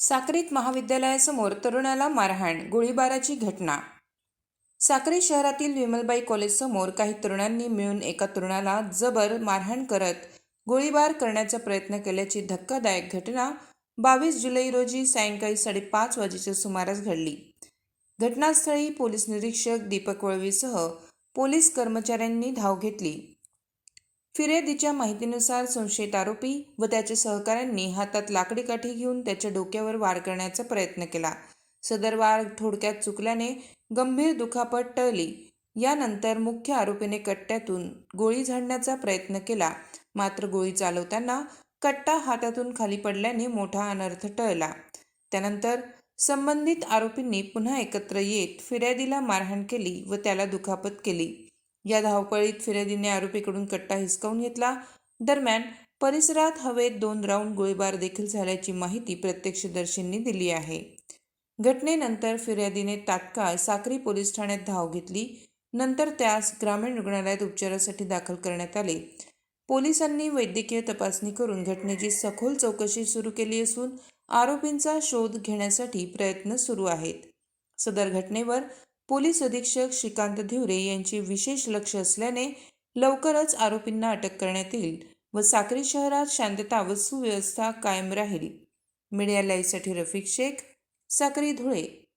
साक्रीत महाविद्यालयासमोर तरुणाला मारहाण गोळीबाराची घटना. साक्री शहरातील विमलबाई कॉलेजसमोर काही तरुणांनी मिळून एका तरुणाला जबर मारहाण करत गोळीबार करण्याचा प्रयत्न केल्याची धक्कादायक घटना बावीस जुलै रोजी सायंकाळी साडेपाच वाजेच्या सुमारास घडली. घटनास्थळी पोलीस निरीक्षक दीपक वळवीसह पोलीस कर्मचाऱ्यांनी धाव घेतली. फिर्यादीच्या माहितीनुसार संशयित आरोपी व त्याच्या सहकाऱ्यांनी हातात लाकडी काठी घेऊन त्याच्या डोक्यावर वार करण्याचा प्रयत्न केला. सदर वार थोडक्यात चुकल्याने गंभीर दुखापत टळली. यानंतर मुख्य आरोपीने कट्ट्यातून गोळी झाडण्याचा प्रयत्न केला. मात्र गोळी चालवताना कट्टा हातातून खाली पडल्याने मोठा अनर्थ टळला. त्यानंतर संबंधित आरोपींनी पुन्हा एकत्र येत फिर्यादीला मारहाण केली व त्याला दुखापत केली. या धावपळीत फिर्यादीने आरोपीकडून कट्टा हिसकावून घेतला. दरम्यान परिसरात हवेत दोन राऊंड गोळीबार देखील झाल्याची माहिती प्रत्यक्षदर्शींनी दिली आहे. घटनेनंतर फिर्यादीने तात्काळ साक्री पोलीस ठाण्यात धाव घेतली. नंतर त्यास ग्रामीण रुग्णालयात उपचारासाठी दाखल करण्यात आले. पोलिसांनी वैद्यकीय तपासणी करून घटनेची सखोल चौकशी सुरू केली असून आरोपींचा शोध घेण्यासाठी प्रयत्न सुरू आहेत. सदर घटनेवर पोलीस अधीक्षक श्रीकांत धिवरे यांचे विशेष लक्ष असल्याने लवकरच आरोपींना अटक करण्यात येईल व साक्री शहरात शांतता व सुव्यवस्था कायम राहील. मीडिया लाईव्हसाठी रफिक शेख साक्री धुळे.